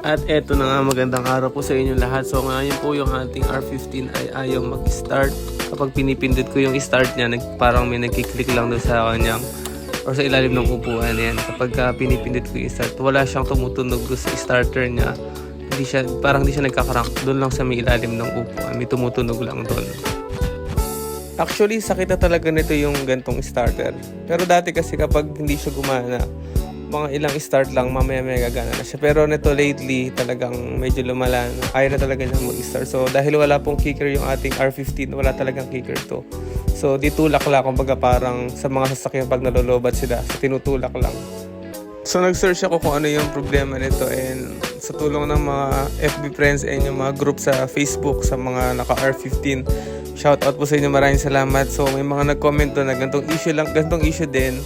At eto na nga magandang araw po sa inyo lahat. So ngayon po yung ating R15 ay ayaw mag-start. Kapag pinipindot ko yung start niya, nag, parang may nagkiklik lang doon sa kanyang or sa ilalim ng upuan yan. Kapag uh, pinipindot ko yung start, wala siyang tumutunog sa starter niya. Hindi siya, parang hindi siya nagkakarank doon lang sa may ilalim ng upuan. May tumutunog lang doon. Actually, sakit na talaga nito yung gantong starter. Pero dati kasi kapag hindi siya gumana, mga ilang start lang, mamaya may gagana na siya. Pero nito lately, talagang medyo lumala na. Kaya na talaga niya mag-start. So, dahil wala pong kicker yung ating R15, wala talagang kicker to. So, di tulak lang, kumbaga parang sa mga sasakyan pag nalolobat sila, so tinutulak lang. So, nag-search ako kung ano yung problema nito and sa tulong ng mga FB friends and yung mga group sa Facebook sa mga naka R15, shout out po sa inyo, maraming salamat. So, may mga nag-comment doon na gantong issue lang, gantong issue din.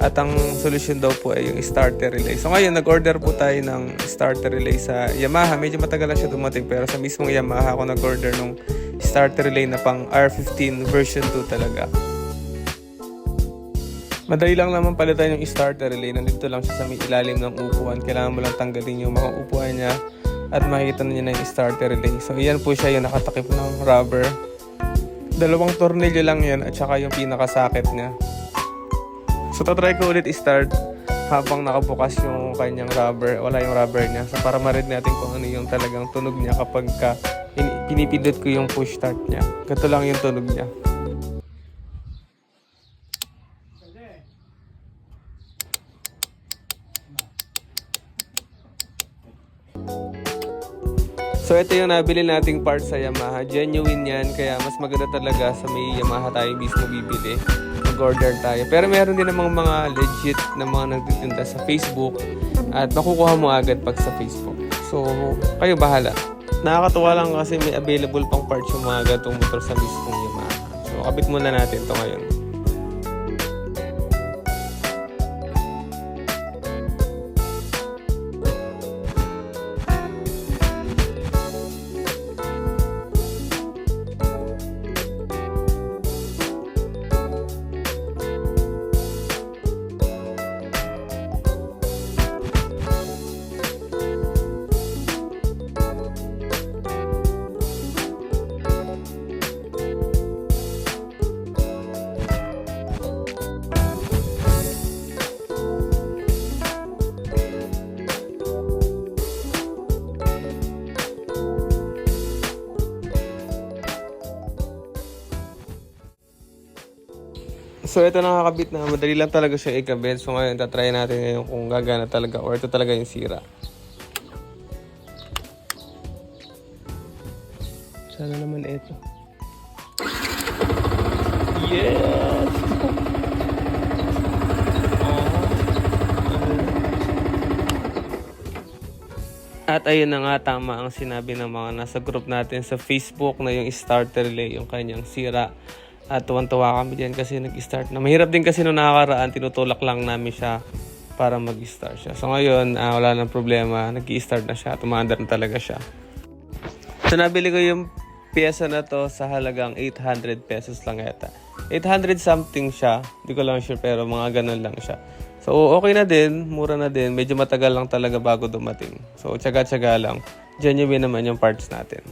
At ang solution daw po ay yung starter relay. So ngayon, nag-order po tayo ng starter relay sa Yamaha. Medyo matagal na siya dumating pero sa mismong Yamaha ako nag-order ng starter relay na pang R15 version 2 talaga. Madali lang naman palitan yung starter relay. Nandito lang siya sa may ilalim ng upuan. Kailangan mo lang tanggalin yung mga upuan niya at makikita na niya na yung starter relay. So iyan po siya yung nakatakip ng rubber. Dalawang tornilyo lang yan at saka yung pinakasakit niya. So, tatry ko ulit i-start habang nakabukas yung kanyang rubber, wala yung rubber niya. So, para ma-read natin kung ano yung talagang tunog niya kapag ka pin- pinipindot ko yung push start niya. Ganito lang yung tunog niya. So ito yung nabili nating part sa Yamaha. Genuine yan, kaya mas maganda talaga sa may Yamaha tayo mismo bibili. Mag-order tayo. Pero meron din namang mga legit na mga nagtitinda sa Facebook at makukuha mo agad pag sa Facebook. So, kayo bahala. Nakakatuwa lang kasi may available pang parts yung mga gatong motor sa mismong Yamaha. So, kabit muna natin to ngayon. So ito nakakabit na madali lang talaga siya ikabit. So ngayon tatry natin ngayon kung gagana talaga or ito talaga yung sira. Sana naman ito. Yes! At ayun na nga tama ang sinabi ng mga nasa group natin sa Facebook na yung starter relay, yung kanyang sira. At tuwan-tuwa kami dyan kasi nag-start na. Mahirap din kasi nung nakakaraan, tinutulak lang namin siya para mag-start siya. So ngayon, ah, wala nang problema. nag-start na siya. Tumaandar na talaga siya. So nabili ko yung pyesa na to sa halagang 800 pesos lang yata. 800 something siya. Hindi ko lang sure pero mga ganun lang siya. So okay na din, mura na din. Medyo matagal lang talaga bago dumating. So tsaga-tsaga lang. Genuine naman yung parts natin.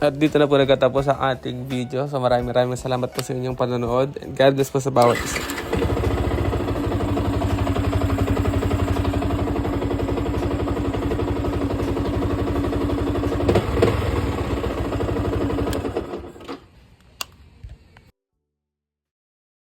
At dito na po nagkatapos ang ating video. So maraming maraming salamat po sa inyong panonood. And God bless po sa bawat isa.